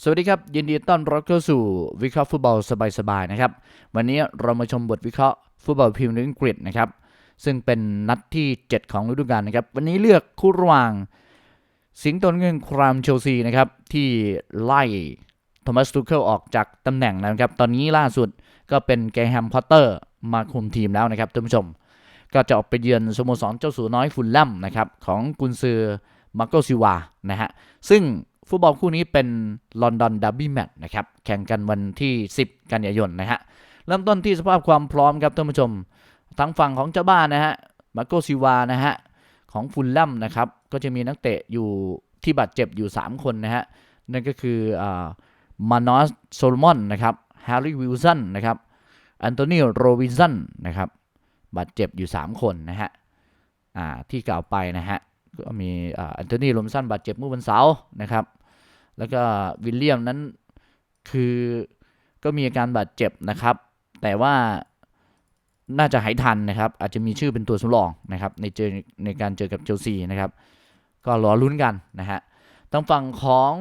สวัสดีครับ ยินดีต้อนรับเข้าสู่วิเคราะห์ฟุตบอลสบายๆนะครับ วันนี้เรามาชมบทวิเคราะห์ฟุตบอลพรีเมียร์ลีกอังกฤษนะครับ ซึ่งเป็นนัดที่ 7 ของฤดูกาลนะครับ วันนี้เลือกคู่ระหว่าง สิงโตนเงินครามเชลซีนะครับ ที่ไล่โทมัสทูเคิลออกจากตำแหน่งแล้วนะครับ ตอนนี้ล่าสุดก็เป็นแกรแฮมพอตเตอร์มาคุมทีมแล้วนะครับท่านผู้ชม ก็จะออกไปเยือนสโมสรเจ้าสัวน้อยฟุลแลมนะครับของกุนซือมาร์โกซิวานะฮะซึ่ง ฟุตบอลคู่นี้เป็นลอนดอนดับบี้แมตช์นะครับ แข่งกันวันที่ 10 กันยายนนะฮะ เริ่มต้นที่สภาพความพร้อมครับท่านผู้ชม ทั้งฝั่งของเจ้าบ้านนะฮะ มาร์โกซิวานะฮะ ของฟุลแลมนะครับ ก็จะมีนักเตะอยู่ที่บาดเจ็บอยู่ 3 คนนะฮะ นั่นก็คือมานอสโซลมอนนะครับแฮร์รี่วิลสันนะครับแอนโทนีโรวินสันนะครับบาดเจ็บอยู่ 3 คนนะฮะที่กล่าวไปนะฮะก็มีแอนโทนีโรมสันบาดเจ็บเมื่อวันเสาร์นะครับ แล้วก็วิลเลียมนั้นคือก็มีอาการบาดเจ็บนะครับ แต่ว่าน่าจะหายทันนะครับ อาจจะมีชื่อเป็นตัวสำรองนะครับในเจอในการเจอกับเชลซีนะครับ ก็รอลุ้นกันนะฮะทางฝั่งของ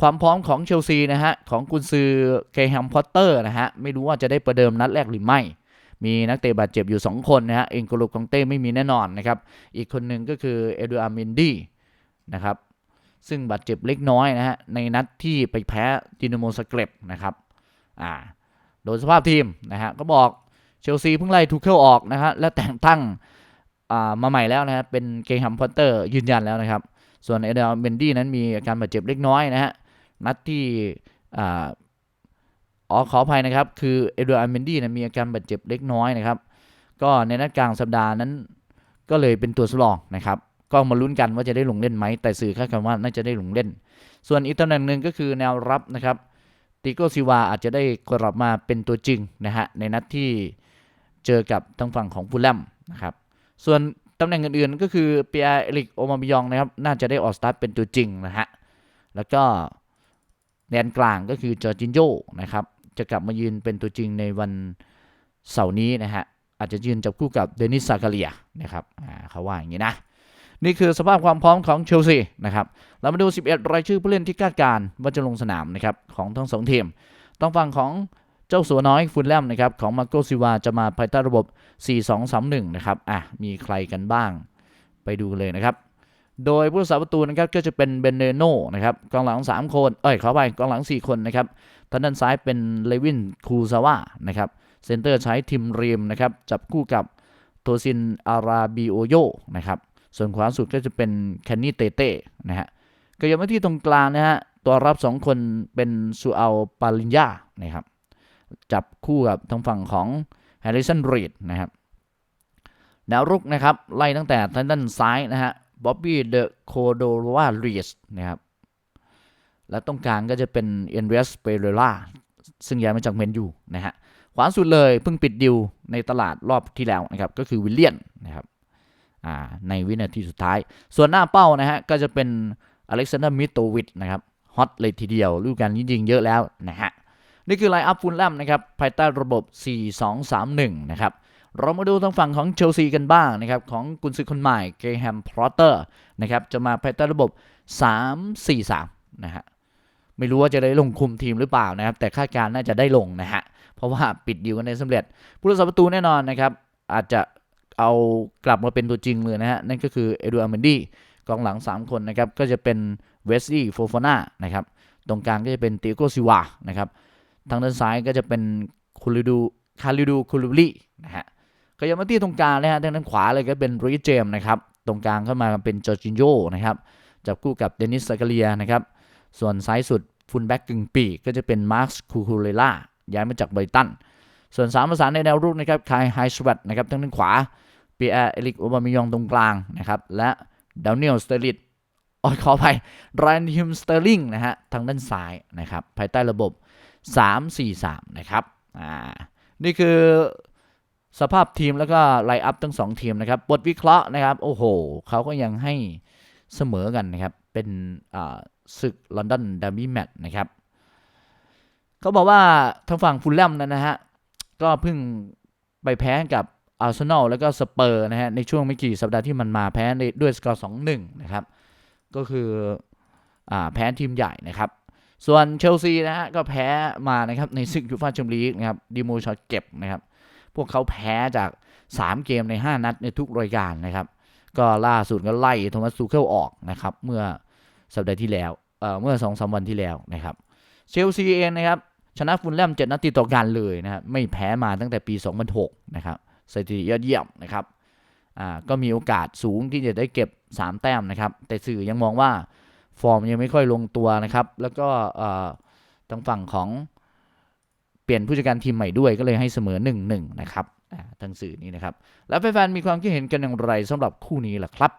ความพร้อมของเชลซีนะฮะของกุนซือเกแฮมพอตเตอร์นะฮะไม่รู้ว่าจะได้ประเดิมนัดแรกหรือไม่ มีนักเตะบาดเจ็บอยู่ 2 คนนะฮะเองโกโลกองเต้ไม่มีแน่นอนนะครับ อีกคนหนึ่งก็คือเอดูอาร์มินดี้นะครับ ซึ่งบาดเจ็บเล็กน้อยนะฮะในนัดที่ไปแพ้ดินาโมสเกรบนะครับอ่าโดยสภาพทีมนะฮะก็บอกเชลซีเพิ่งไล่ทูเคิลออกนะฮะและแต่งตั้งอ่ามาใหม่แล้วนะฮะเป็นเกย์ฮัมพอตเตอร์ยืนยันแล้วนะครับ ส่วนเอเดลเบนดี้นั้นมีอาการบาดเจ็บเล็กน้อยนะฮะนัดที่อ่าอ๋อขออภัยนะครับ คือเอเดอาร์เมนดี้นะมีอาการบาดเจ็บเล็กน้อยนะครับ ก็ในนัดกลางสัปดาห์นั้นก็เลยเป็นตัวสำรองนะครับ ก็มาลุ้นกันว่าจะได้ลงเล่นไหมแต่สื่อคาดกันว่าน่าจะได้ลงเล่น ส่วนอีกตำแหน่งหนึ่งก็คือแนวรับนะครับติโกซิวาอาจจะได้กลับมาเป็นตัวจริงนะฮะในนัดที่เจอกับทางฝั่งของฟูลแลมนะครับส่วนตำแหน่งอื่นๆก็คือเปียร์เอลิกโอมาบิยองนะครับน่าจะได้ออกสตาร์ทเป็นตัวจริงนะฮะแล้วก็แดนกลางก็คือจอร์จินโยนะครับจะกลับมายืนเป็นตัวจริงในวันเสาร์นี้นะฮะอาจจะยืนจับคู่กับเดนิสซากาเลียนะครับเขาว่าอย่างนี้นะ นี่คือสภาพความพร้อมของเชลซีนะครับเรามาดู 11 รายชื่อผู้เล่นที่คาดการว่าจะลงสนามนะครับของทั้งสองทีมต้องฟังของเจ้าสัวน้อยฟุนแลมนะครับของมาโกซิวาจะมาภายใต้ระบบ 4-2-3-1 นะครับอะมีใครกันบ้าง ไปดูเลยนะครับ โดยผู้รักษาประตูนะครับก็จะเป็นเบนเนโนนะครับกองหลัง 3 คน เอ้ยขอไปกองหลัง 4 คนนะครับทางด้านซ้ายเป็นเลวินคูซาวะนะครับเซนเตอร์ใช้ทิมเรียมนะครับจับคู่กับโทซินอาราบิโอโยนะครับ ส่วนขวาสุดก็จะเป็นแคนนี่เตเต้นะฮะก็ยังมาที่ตรงกลางนะฮะตัวรับ 2 คนเป็นซูอัลปาลินยานะครับจับคู่กับทางฝั่งของแฮร์ริสันรีดนะครับแนวรุกนะครับ ไล่ตั้งแต่ทางด้านซ้ายนะฮะบ๊อบบี้เดอะโคโดวาเรียสนะครับและตรงกลางก็จะเป็นเอ็นเวสเปเรล่าซึ่งย้ายมาจากเมนยูนะฮะขวาสุดเลยเพิ่งปิดดิวในตลาดรอบที่แล้วนะครับ ก็คือวิลเลียน ในวินาทีสุดท้าย ส่วนหน้าเป้านะฮะก็จะเป็นอเล็กซานเดอร์มิโตวิชนะครับฮอตเลยทีเดียวรูปการยิงเยอะแล้วนะฮะนี่คือไลน์อัพฟูลแลมนะครับภายใต้ระบบ 4-2-3-1 นะครับเรามาดูทางฝั่งของเชลซีกันบ้างนะครับของกุนซือคนใหม่เกแฮมพรอเตอร์นะครับจะมาภายใต้ระบบ 3-4-3 นะฮะไม่รู้ว่าจะได้ลงคุมทีมหรือเปล่านะครับ แต่คาดการณ์น่าจะได้ลงนะฮะเพราะว่าปิดดีลกันได้สำเร็จผู้รักษาประตูแน่นอนนะครับอาจจะ เอากลับมาเป็นตัวจริงเลยนะฮะ นั่นก็คือเอดูอาร์เมนดี้กองหลัง 3 คนนะครับ ก็จะเป็นเวสลีย์โฟฟาน่านะครับ ตรงกลางก็จะเป็นติโกซิวานะครับ ทางด้านซ้ายก็จะเป็นคูลิดูคาริดูคูลิบลีนะฮะก็ยังมาที่ตรงกลางนะฮะทางด้านขวาเลยก็เป็นริเจมนะครับ ตรงกลางเข้ามาเป็นจอร์จินโยนะครับ จับคู่กับเดนิสซากาเลียนะครับ ส่วนซ้ายสุดฟุลแบ็กกึ่งปีกก็จะเป็นมาร์คคูคูเลล่าย้ายมาจากไบตัน ส่วนสามประสานในแนวรุกนะครับคายไฮสวัตนะครับทางด้านขวา เปียร์เอลิกโอบามิยองตรงกลางนะครับ และดาวเนียลสเตอริดออขอไปไรอันฮิมสเตอร์ลิงนะฮะ ทางด้านซ้ายนะครับ ภายใต้ระบบ 3-4-3 นะครับ อ่า นี่คือสภาพทีมแล้วก็ไลอัพทั้งสองทีมนะครับ บทวิเคราะห์นะครับ โอ้โห เขาก็ยังให้เสมอกันนะครับ เป็นศึกลอนดอนดาร์บี้แมตช์นะครับ เขาบอกว่าทางฝั่งฟูลแลมนั้นนะฮะ ก็เพิ่งไปแพ้กับ อาร์เซนอลแล้วก็สเปอร์นะฮะในช่วงไม่กี่สัปดาห์ที่มันมาแพ้ด้วยสกอร์2-1นะครับ ก็คืออแพ้ทีมใหญ่นะครับ ส่วนเชลซีนะฮะก็แพ้มานะครับในศึกยูฟ่าแชมเปี้ยนลีกนะครับดิโมชอตเก็บนะครับ พวกเขาแพ้จาก 3 เกมใน 5 นัดในทุกรายการนะครับ ก็ล่าสุดก็ไล่โทมัสซูเคิลออกนะครับ เมื่อสัปดาห์ที่แล้วเอ่อเมื่อ2อสวันที่แล้วนะครับเชลซีเองนะครับชนะฟุลแลม7นัดติดต่อกันเลยนะครับไม่แพ้มาตั้งแต่ปี 2006 นะครับ สถิติยอดเยี่ยมนะครับอ่าก็มีโอกาสสูงที่จะได้เก็บ 3 แต้มนะครับ แต่สื่อยังมองว่าฟอร์มยังไม่ค่อยลงตัวนะครับ แล้วก็เอ่อทางฝั่งของเปลี่ยนผู้จัดการทีมใหม่ด้วยก็เลยให้เสมอ 1-1 นะครับอ่าทางสื่อนี้นะครับ แล้วแฟนๆมีความคิดเห็นกันอย่างไรสำหรับคู่นี้ล่ะครับ